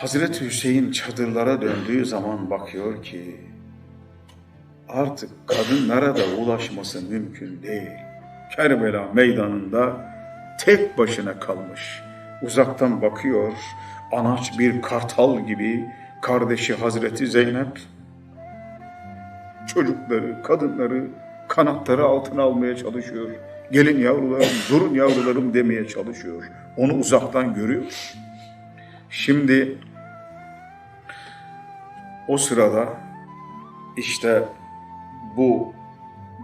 Hazreti Hüseyin çadırlara döndüğü zaman bakıyor ki artık kadınlara da ulaşması mümkün değil. Kerbela meydanında tek başına kalmış. Uzaktan bakıyor, anaç bir kartal gibi kardeşi Hazreti Zeynep çocukları, kadınları kanatları altına almaya çalışıyor. Gelin yavrularım, durun yavrularım demeye çalışıyor. Onu uzaktan görüyor. Şimdi o sırada işte bu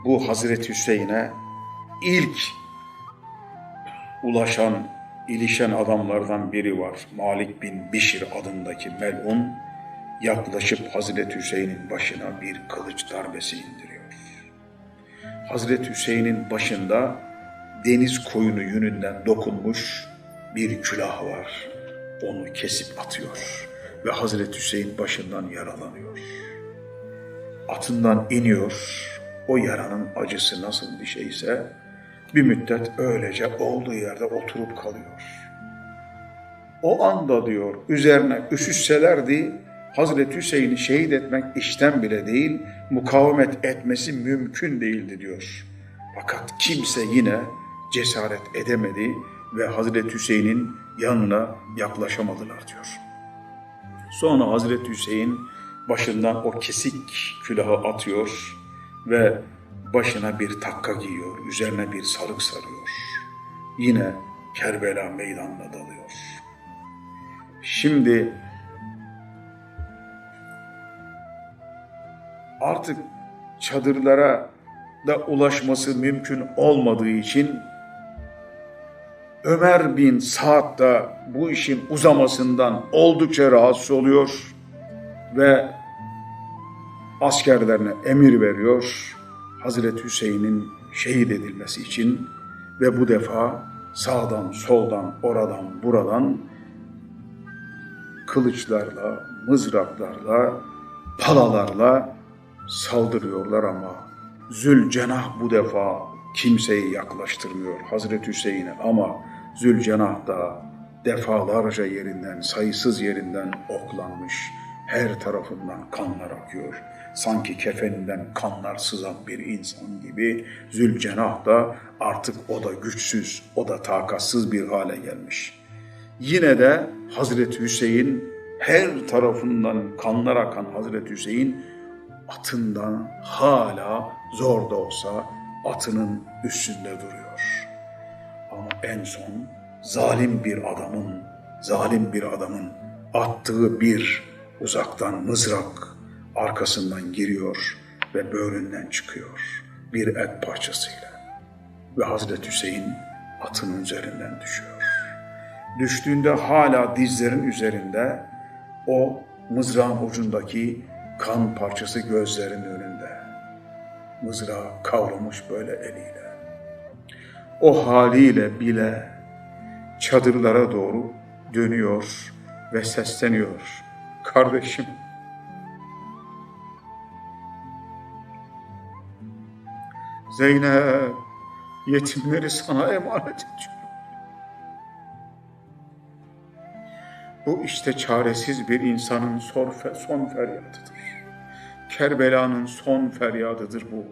bu Hazreti Hüseyin'e ilk ulaşan, ilişen adamlardan biri var. Malik bin Bişir adındaki melun yaklaşıp Hazreti Hüseyin'in başına bir kılıç darbesi indiriyor. Hazreti Hüseyin'in başında deniz koyunu yününden dokunmuş bir külah var. Onu kesip atıyor ve Hazreti Hüseyin başından yaralanıyor. Atından iniyor. O yaranın acısı nasıl bir şeyse bir müddet öylece olduğu yerde oturup kalıyor. O anda diyor üzerine üşüşselerdi Hazreti Hüseyin'i şehit etmek işten bile değil, mukavemet etmesi mümkün değildi diyor. Fakat kimse yine cesaret edemedi ve Hazreti Hüseyin'in yanına yaklaşamadılar diyor. Sonra Hazreti Hüseyin başından o kesik külahı atıyor ve başına bir takka giyiyor, üzerine bir sarık sarıyor. Yine Kerbela meydanına dalıyor. Şimdi artık çadırlara da ulaşması mümkün olmadığı için Ömer bin Saad da bu işin uzamasından oldukça rahatsız oluyor ve askerlerine emir veriyor Hazreti Hüseyin'in şehit edilmesi için ve bu defa sağdan soldan oradan buradan kılıçlarla, mızraklarla, palalarla saldırıyorlar ama Zülcenah bu defa kimseyi yaklaştırmıyor Hazreti Hüseyin'e ama Zülcenah da defalarca yerinden, sayısız yerinden oklanmış. Her tarafından kanlar akıyor. Sanki kefeninden kanlar sızan bir insan gibi Zülcenah da artık o da güçsüz, o da takatsız bir hale gelmiş. Yine de Hazreti Hüseyin her tarafından kanlar akan Hazreti Hüseyin atından hala zor da olsa atının üstünde duruyor. Ama en son zalim bir adamın, zalim bir adamın attığı bir uzaktan mızrak arkasından giriyor ve böğründen çıkıyor bir et parçasıyla. Ve Hazreti Hüseyin atının üzerinden düşüyor. Düştüğünde hala dizlerin üzerinde o mızrağın ucundaki kan parçası gözlerinin önünde. Mızrağı kavramış böyle eliyle. O haliyle bile çadırlara doğru dönüyor ve sesleniyor. Kardeşim, Zeynep, yetimleri sana emanet ediyorum. Bu işte çaresiz bir insanın son, feryadıdır. Kerbela'nın son feryadıdır bu.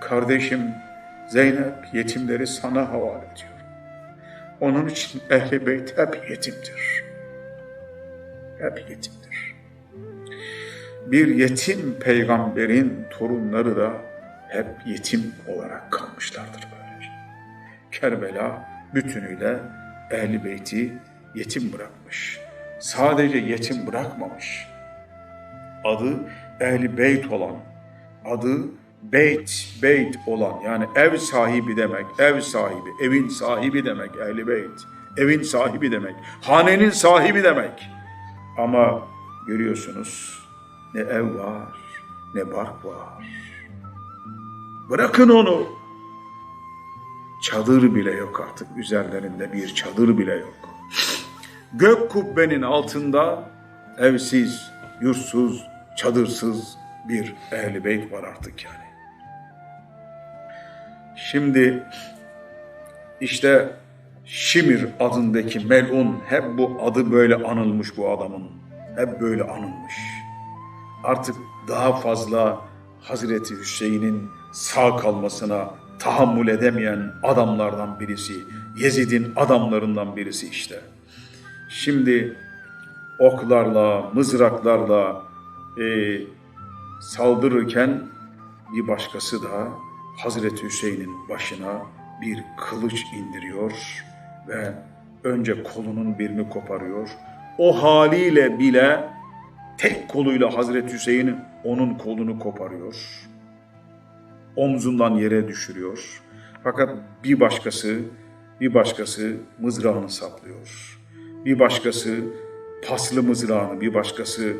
Kardeşim Zeynep yetimleri sana havale ediyor. Onun için ehli beyt hep yetimdir. Hep yetimdir. Bir yetim peygamberin torunları da hep yetim olarak kalmışlardır böylece. Kerbela bütünüyle ehli beyti yetim bırakmış. Sadece yetim bırakmamış. Adı ehli beyt olan, adı beyt, beyt olan yani ev sahibi demek, ev sahibi, evin sahibi demek ehli beyt. Evin sahibi demek, hanenin sahibi demek. Ama görüyorsunuz ne ev var, ne bark var. Bırakın onu. Çadır bile yok artık üzerlerinde bir çadır bile yok. Gök kubbenin altında evsiz, yurtsuz, çadırsız bir ehli beyt var artık yani. Şimdi işte Şimir adındaki melun hep bu adı böyle anılmış bu adamın. Hep böyle anılmış. Artık daha fazla Hazreti Hüseyin'in sağ kalmasına tahammül edemeyen adamlardan birisi. Yezid'in adamlarından birisi işte. Şimdi oklarla, mızraklarla e, saldırırken bir başkası da Hazreti Hüseyin'in başına bir kılıç indiriyor ve önce kolunun birini koparıyor. O haliyle bile tek koluyla Hazreti Hüseyin onun kolunu koparıyor. Omzundan yere düşürüyor. Fakat bir başkası, bir başkası mızrağını saplıyor. Bir başkası paslı mızrağını, bir başkası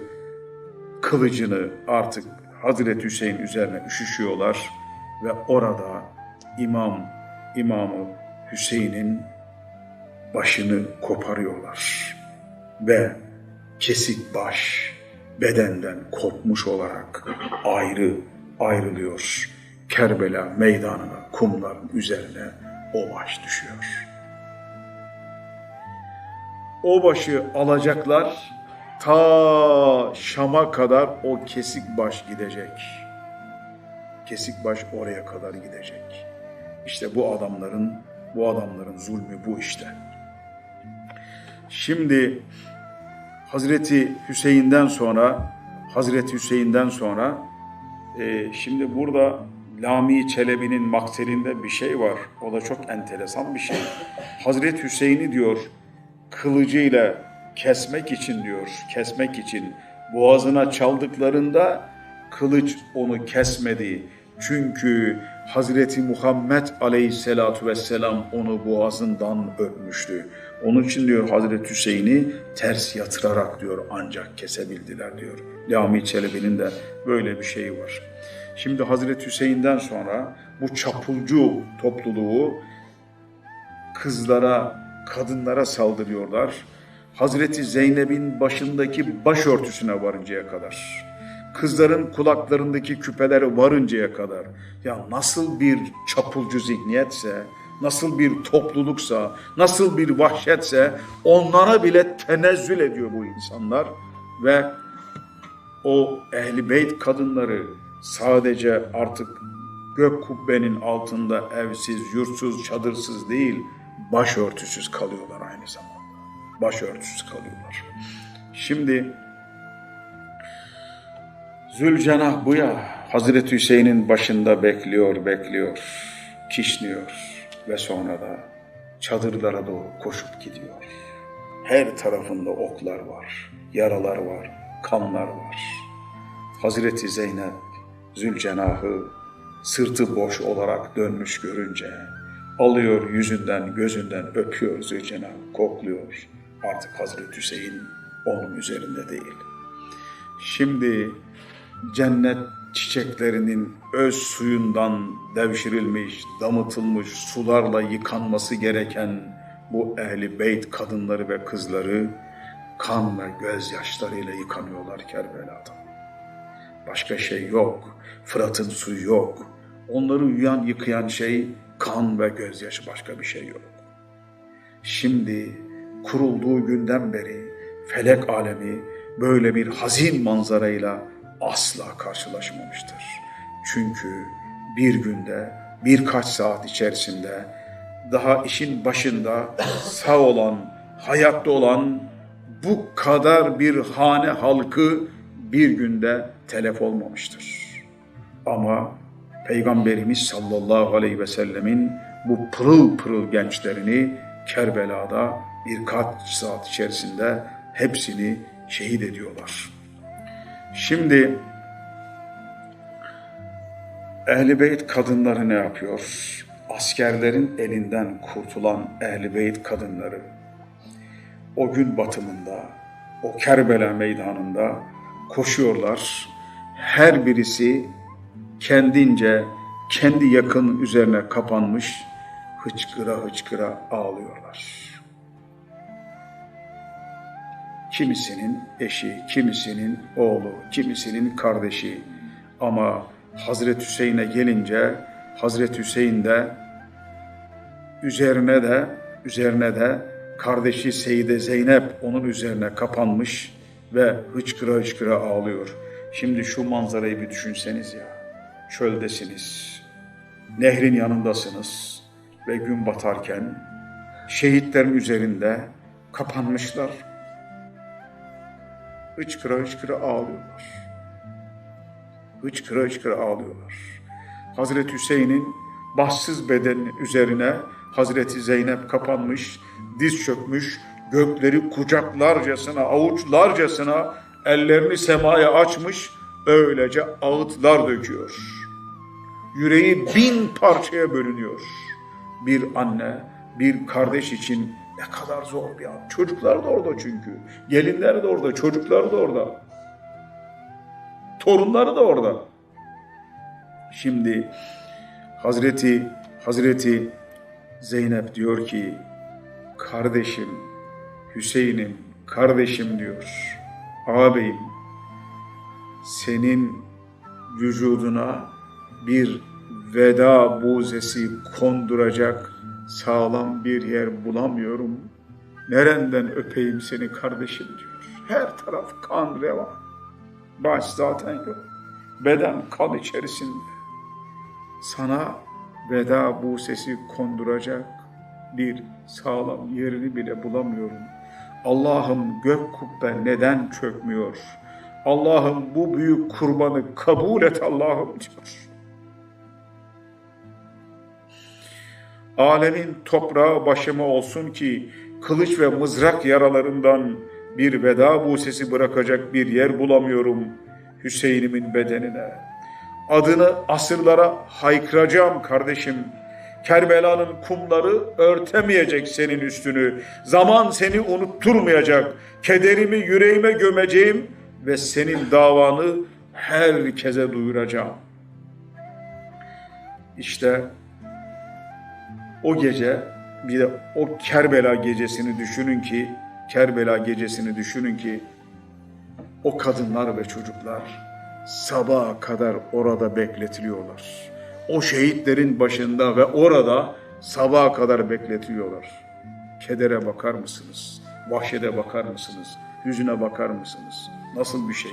kılıcını artık Hazreti Hüseyin üzerine üşüşüyorlar ve orada imam imamı Hüseyin'in başını koparıyorlar ve kesik baş bedenden kopmuş olarak ayrı ayrılıyor. Kerbela meydanına kumların üzerine o baş düşüyor. O başı alacaklar ta Şam'a kadar o kesik baş gidecek. Kesik baş oraya kadar gidecek. İşte bu adamların bu adamların zulmü bu işte. Şimdi Hazreti Hüseyin'den sonra Hazreti Hüseyin'den sonra e, şimdi burada Lami Çelebi'nin maktelinde bir şey var. O da çok enteresan bir şey. Hazreti Hüseyin'i diyor kılıcıyla kesmek için diyor, kesmek için boğazına çaldıklarında kılıç onu kesmedi. Çünkü Hazreti Muhammed Aleyhisselatu Vesselam onu boğazından öpmüştü. Onun için diyor Hazreti Hüseyin'i ters yatırarak diyor ancak kesebildiler diyor. Lami Çelebi'nin de böyle bir şeyi var. Şimdi Hazreti Hüseyin'den sonra bu çapulcu topluluğu kızlara, kadınlara saldırıyorlar. Hazreti Zeynep'in başındaki başörtüsüne varıncaya kadar. Kızların kulaklarındaki küpelere varıncaya kadar. Ya nasıl bir çapulcu zihniyetse, nasıl bir topluluksa, nasıl bir vahşetse onlara bile tenezzül ediyor bu insanlar. Ve o ehli beyt kadınları sadece artık gök kubbenin altında evsiz, yurtsuz, çadırsız değil, başörtüsüz kalıyorlar aynı zamanda. Başörtüsüz kalıyorlar. Şimdi Zülcenah bu ya, Hazreti Hüseyin'in başında bekliyor, bekliyor, kişniyor ve sonra da çadırlara doğru koşup gidiyor. Her tarafında oklar var, yaralar var, kanlar var. Hazreti Zeynep Zülcenah'ı sırtı boş olarak dönmüş görünce alıyor yüzünden gözünden öpüyor Zülcenah, kokluyor. Artık Hazreti Hüseyin onun üzerinde değil. Şimdi cennet çiçeklerinin öz suyundan devşirilmiş, damıtılmış sularla yıkanması gereken bu ehli beyt kadınları ve kızları kan ve gözyaşlarıyla yıkanıyorlar Kerbela'da. Başka şey yok. Fırat'ın suyu yok. Onları yuyan yıkayan şey kan ve gözyaşı başka bir şey yok. Şimdi kurulduğu günden beri felek alemi böyle bir hazin manzarayla asla karşılaşmamıştır. Çünkü bir günde birkaç saat içerisinde daha işin başında sağ olan, hayatta olan bu kadar bir hane halkı bir günde telef olmamıştır. Ama Peygamberimiz sallallahu aleyhi ve sellemin bu pırıl pırıl gençlerini Kerbela'da birkaç saat içerisinde hepsini şehit ediyorlar. Şimdi Ehl-i Beyt kadınları ne yapıyor? Askerlerin elinden kurtulan Ehl-i Beyt kadınları o gün batımında, o Kerbela meydanında koşuyorlar. Her birisi kendince kendi yakın üzerine kapanmış hıçkıra hıçkıra ağlıyorlar. Kimisinin eşi, kimisinin oğlu, kimisinin kardeşi ama Hazreti Hüseyin'e gelince Hazreti Hüseyin de üzerine de Üzerine de kardeşi Seyide Zeynep onun üzerine kapanmış ve hıçkıra hıçkıra ağlıyor. Şimdi şu manzarayı bir düşünseniz ya. Çöldesiniz, nehrin yanındasınız ve gün batarken şehitlerin üzerinde kapanmışlar. Hıçkıra hıçkıra ağlıyorlar. Hıçkıra hıçkıra ağlıyorlar. Hazreti Hüseyin'in bahtsız bedeninin üzerine Hazreti Zeynep kapanmış, diz çökmüş, gökleri kucaklarcasına, avuçlarcasına ellerini semaya açmış, öylece ağıtlar döküyor. Yüreği bin parçaya bölünüyor. Bir anne, bir kardeş için ne kadar zor bir an. Çocuklar da orada çünkü. Gelinler de orada, çocuklar da orada. Torunları da orada. Şimdi Hazreti Hazreti Zeynep diyor ki kardeşim Hüseyin'im kardeşim diyor. Ağabeyim senin vücuduna bir veda buzesi konduracak sağlam bir yer bulamıyorum. Nereden öpeyim seni kardeşim diyor. Her taraf kan revan. Baş zaten yok. Beden kan içerisinde. Sana veda bu sesi konduracak bir sağlam yerini bile bulamıyorum. Allah'ım gök kubbe neden çökmüyor? Allah'ım bu büyük kurbanı kabul et Allah'ım diyor. Alemin toprağı başıma olsun ki kılıç ve mızrak yaralarından bir veda busesi bırakacak bir yer bulamıyorum Hüseyin'imin bedenine. Adını asırlara haykıracağım kardeşim. Kerbela'nın kumları örtemeyecek senin üstünü. Zaman seni unutturmayacak. Kederimi yüreğime gömeceğim ve senin davanı herkese duyuracağım. İşte o gece bir de o Kerbela gecesini düşünün ki Kerbela gecesini düşünün ki o kadınlar ve çocuklar sabaha kadar orada bekletiliyorlar. O şehitlerin başında ve orada sabaha kadar bekletiliyorlar. Kedere bakar mısınız? Vahşete bakar mısınız? Hüzüne bakar mısınız? Nasıl bir şey?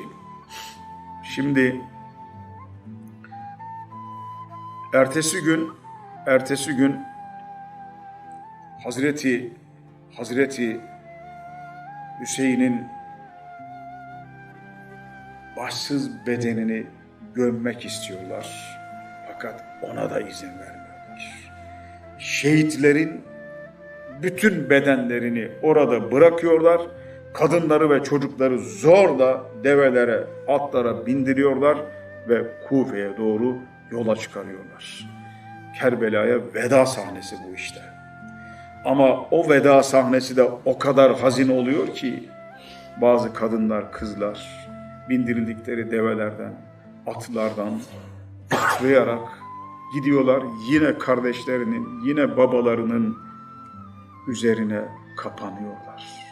Şimdi ertesi gün ertesi gün Hazreti Hazreti Hüseyin'in başsız bedenini gömmek istiyorlar. Fakat ona da izin vermiyorlar. Şehitlerin bütün bedenlerini orada bırakıyorlar. Kadınları ve çocukları zorla develere, atlara bindiriyorlar ve Kufe'ye doğru yola çıkarıyorlar. Kerbela'ya veda sahnesi bu işte. Ama o veda sahnesi de o kadar hazin oluyor ki bazı kadınlar, kızlar bindirildikleri develerden, atlardan atlayarak gidiyorlar yine kardeşlerinin, yine babalarının üzerine kapanıyorlar.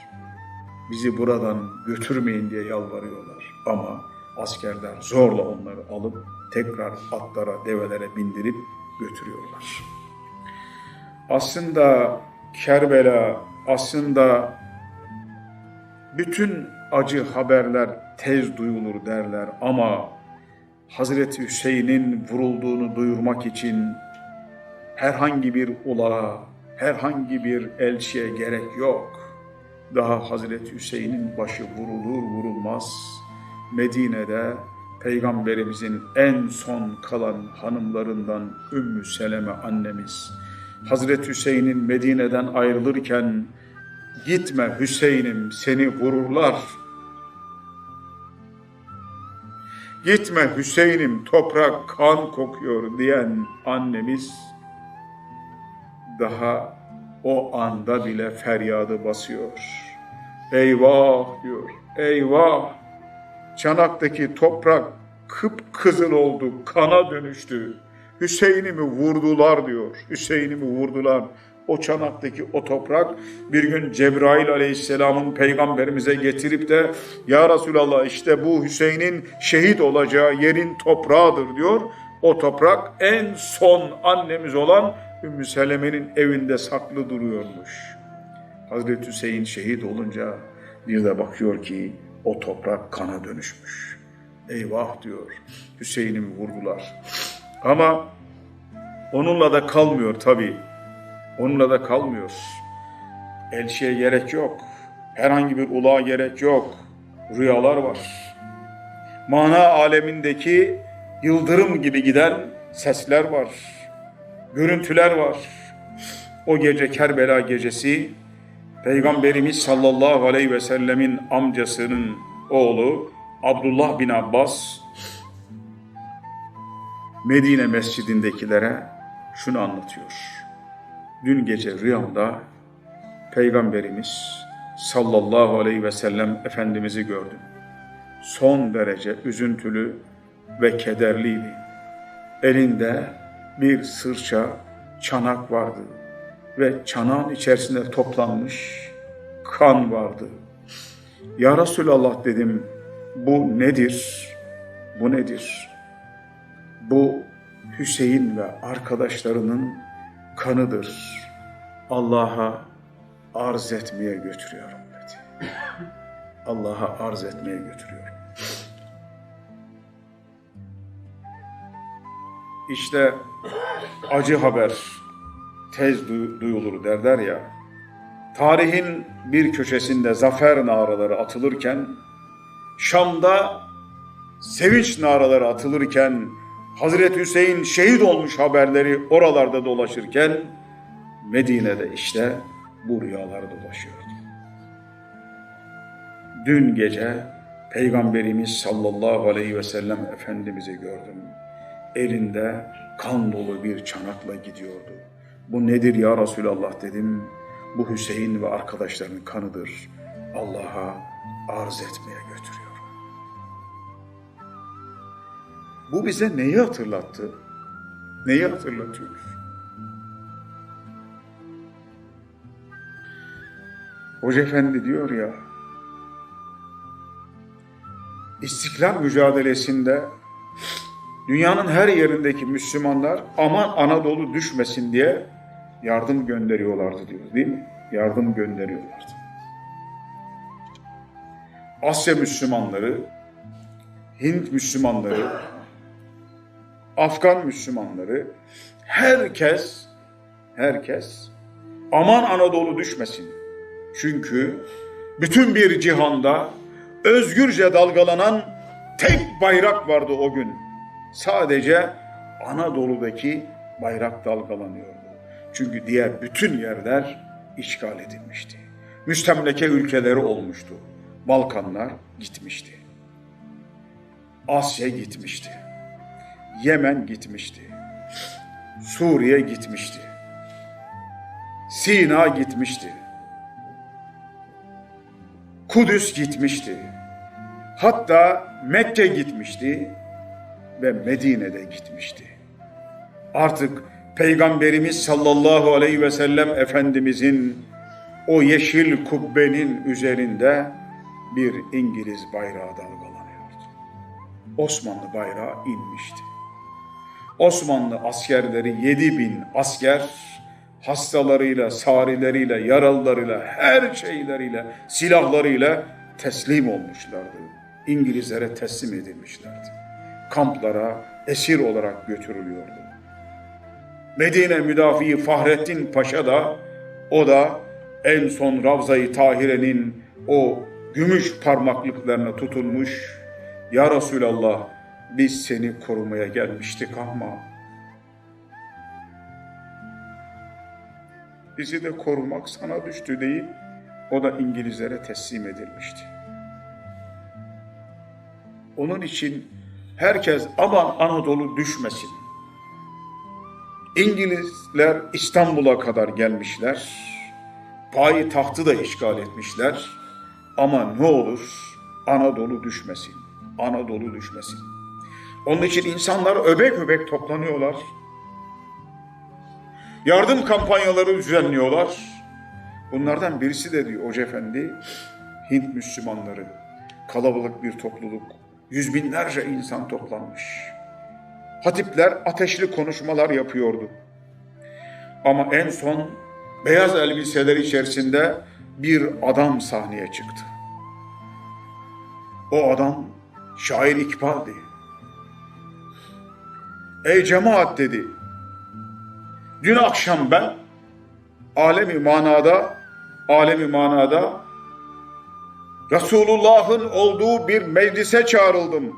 Bizi buradan götürmeyin diye yalvarıyorlar. Ama askerler zorla onları alıp tekrar atlara, develere bindirip götürüyorlar. Aslında Kerbela, aslında bütün acı haberler tez duyulur derler ama Hazreti Hüseyin'in vurulduğunu duyurmak için herhangi bir ulağa, herhangi bir elçiye gerek yok. Daha Hazreti Hüseyin'in başı vurulur vurulmaz Medine'de Peygamberimizin en son kalan hanımlarından Ümmü Seleme annemiz Hazreti Hüseyin'in Medine'den ayrılırken gitme Hüseyin'im seni vururlar. Gitme Hüseyin'im toprak kan kokuyor diyen annemiz daha o anda bile feryadı basıyor. Eyvah diyor, eyvah! Çanaktaki toprak kıpkızıl oldu, kana dönüştü. Hüseyin'imi vurdular diyor. Hüseyin'imi vurdular. O çanaktaki o toprak bir gün Cebrail aleyhisselamın peygamberimize getirip de Ya Resulallah işte bu Hüseyin'in şehit olacağı yerin toprağıdır diyor. o toprak en son annemiz olan Ümmü Seleme'nin evinde saklı duruyormuş. Hazreti Hüseyin şehit olunca bir de bakıyor ki o toprak kana dönüşmüş. Eyvah diyor. Hüseyin'imi vurdular. Ama onunla da kalmıyor tabii. Onunla da kalmıyor. Elçiye gerek yok. Herhangi bir uluğa gerek yok. Rüyalar var. Mana alemindeki yıldırım gibi giden sesler var. Görüntüler var. O gece Kerbela gecesi Peygamberimiz sallallahu aleyhi ve sellemin amcasının oğlu Abdullah bin Abbas Medine mescidindekilere şunu anlatıyor. Dün gece rüyamda Peygamberimiz sallallahu aleyhi ve sellem Efendimiz'i gördüm. Son derece üzüntülü ve kederliydi. Elinde bir sırça çanak vardı ve çanağın içerisinde toplanmış kan vardı. Ya Resulallah dedim, bu nedir? Bu nedir? Bu Hüseyin ve arkadaşlarının kanıdır. Allah'a arz etmeye götürüyorum dedi. Allah'a arz etmeye götürüyorum. İşte acı haber tez duy- duyulur derler ya. Tarihin bir köşesinde zafer naraları atılırken, Şam'da sevinç naraları atılırken, Hazreti Hüseyin şehit olmuş haberleri oralarda dolaşırken, Medine'de işte bu rüyalar dolaşıyordu. Dün gece Peygamberimiz sallallahu aleyhi ve sellem Efendimiz'i gördüm. Elinde kan dolu bir çanakla gidiyordu. Bu nedir ya Resulallah dedim. Bu Hüseyin ve arkadaşlarının kanıdır. Allah'a arz etmeye götürüyorum. Bu bize neyi hatırlattı? Neyi hatırlatıyor? Hoca Efendi diyor ya, İstiklal mücadelesinde dünyanın her yerindeki Müslümanlar aman Anadolu düşmesin diye yardım gönderiyorlardı diyor değil mi? Yardım gönderiyorlardı. Asya Müslümanları, Hint Müslümanları, Afgan Müslümanları, herkes, herkes aman Anadolu düşmesin. Çünkü bütün bir cihanda özgürce dalgalanan tek bayrak vardı o gün. Sadece Anadolu'daki bayrak dalgalanıyordu. Çünkü diğer bütün yerler işgal edilmişti. Müstemleke ülkeleri olmuştu. Balkanlar gitmişti. Asya gitmişti. Yemen gitmişti. Suriye gitmişti. Sina gitmişti. Kudüs gitmişti. Hatta Mekke gitmişti ve Medine'de gitmişti. Artık Peygamberimiz sallallahu aleyhi ve sellem Efendimizin o yeşil kubbenin üzerinde bir İngiliz bayrağı dalgalanıyordu. Osmanlı bayrağı inmişti. Osmanlı askerleri 7 bin asker hastalarıyla, sarileriyle, yaralılarıyla, her şeyleriyle, silahlarıyla teslim olmuşlardı. İngilizlere teslim edilmişlerdi. Kamplara esir olarak götürülüyordu. Medine müdafiği Fahrettin Paşa da o da en son Ravza-i Tahire'nin o gümüş parmaklıklarına tutulmuş. Ya Resulallah biz seni korumaya gelmiştik ama bizi de korumak sana düştü deyip o da İngilizlere teslim edilmişti. Onun için herkes aman Anadolu düşmesin. İngilizler İstanbul'a kadar gelmişler. Payitahtı da işgal etmişler. Ama ne olur Anadolu düşmesin. Anadolu düşmesin. Onun için insanlar öbek öbek toplanıyorlar. Yardım kampanyaları düzenliyorlar. Bunlardan birisi de diyor Hoca Efendi, Hint Müslümanları, kalabalık bir topluluk, yüz binlerce insan toplanmış. hatipler ateşli konuşmalar yapıyordu. Ama en son beyaz elbiseler içerisinde bir adam sahneye çıktı. O adam şair İkbal'di. Ey cemaat dedi. Dün akşam ben alemi manada alemi manada Resulullah'ın olduğu bir meclise çağrıldım.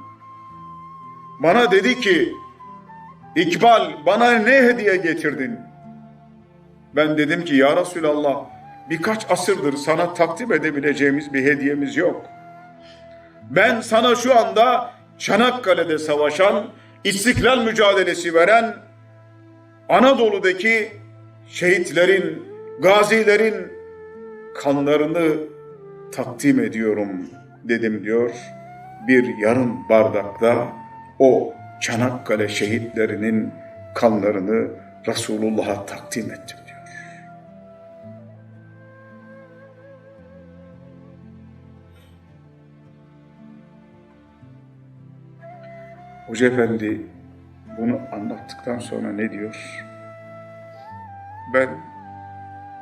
Bana dedi ki İkbal bana ne hediye getirdin? Ben dedim ki ya Resulallah birkaç asırdır sana takdim edebileceğimiz bir hediyemiz yok. Ben sana şu anda Çanakkale'de savaşan, istiklal mücadelesi veren Anadolu'daki şehitlerin, gazilerin kanlarını takdim ediyorum dedim diyor. Bir yarım bardakta o Çanakkale şehitlerinin kanlarını Resulullah'a takdim ettim Hoca Efendi bunu anlattıktan sonra ne diyor? Ben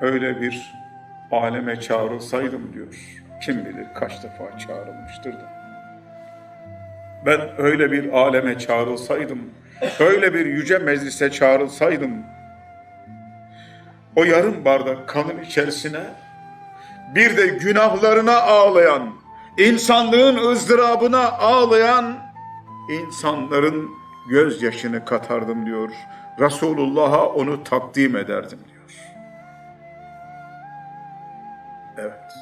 öyle bir aleme çağrılsaydım diyor. Kim bilir kaç defa çağrılmıştır da. Ben öyle bir aleme çağrılsaydım, öyle bir yüce meclise çağrılsaydım, o yarım bardak kanın içerisine bir de günahlarına ağlayan, insanlığın ızdırabına ağlayan insanların gözyaşını katardım diyor. Resulullah'a onu takdim ederdim diyor. Evet.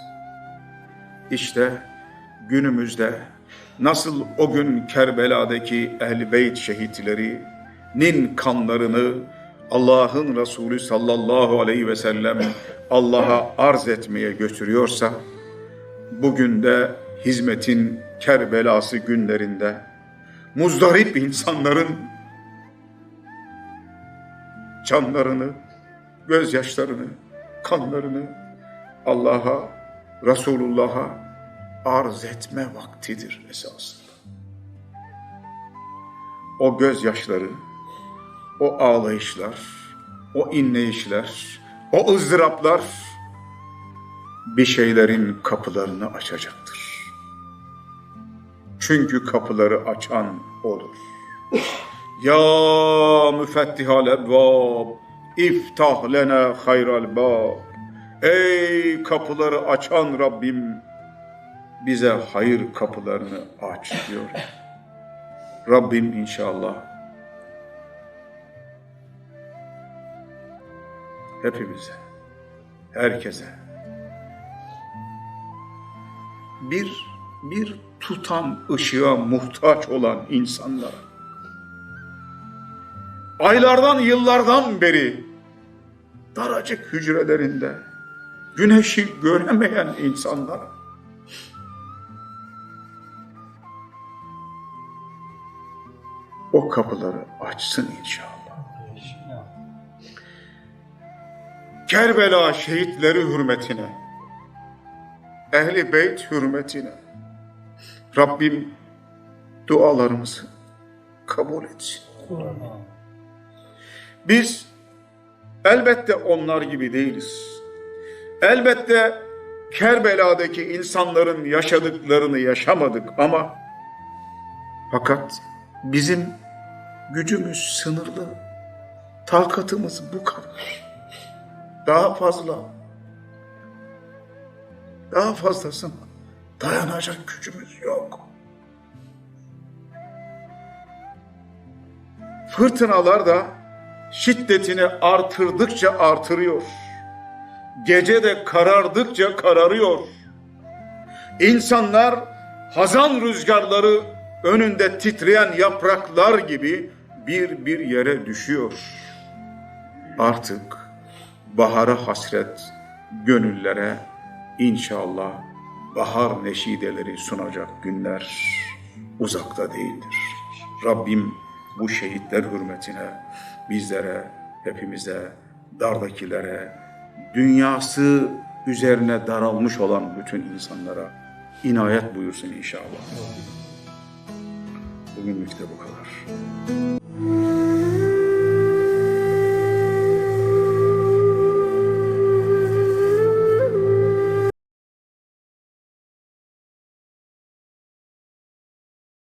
İşte günümüzde nasıl o gün Kerbela'daki Ehl-i Beyt şehitlerinin kanlarını Allah'ın Resulü sallallahu aleyhi ve sellem Allah'a arz etmeye götürüyorsa, bugün de hizmetin Kerbelası günlerinde muzdarip insanların canlarını, gözyaşlarını, kanlarını Allah'a, Resulullah'a arz etme vaktidir esasında. O gözyaşları, o ağlayışlar, o inleyişler, o ızdıraplar bir şeylerin kapılarını açacaktır. Çünkü kapıları açan O'dur. Ya müfettihal ebvab, iftah lena hayral bab. Ey kapıları açan Rabbim, bize hayır kapılarını aç diyor. Rabbim inşallah hepimize, herkese bir bir tutam ışığa muhtaç olan insanlara aylardan yıllardan beri daracık hücrelerinde güneşi göremeyen insanlara o kapıları açsın inşallah. Kerbela şehitleri hürmetine, ehli beyt hürmetine Rabbim dualarımızı kabul etsin. Biz elbette onlar gibi değiliz. Elbette Kerbela'daki insanların yaşadıklarını yaşamadık ama fakat bizim gücümüz sınırlı. Takatımız bu kadar. Daha fazla. Daha fazlasına dayanacak gücümüz yok. Fırtınalar da şiddetini artırdıkça artırıyor. Gece de karardıkça kararıyor. İnsanlar hazan rüzgarları önünde titreyen yapraklar gibi bir bir yere düşüyor. Artık bahara hasret gönüllere inşallah bahar neşideleri sunacak günler uzakta değildir. Rabbim bu şehitler hürmetine bizlere, hepimize, dardakilere, dünyası üzerine daralmış olan bütün insanlara inayet buyursun inşallah. Bugünlük de bu kadar.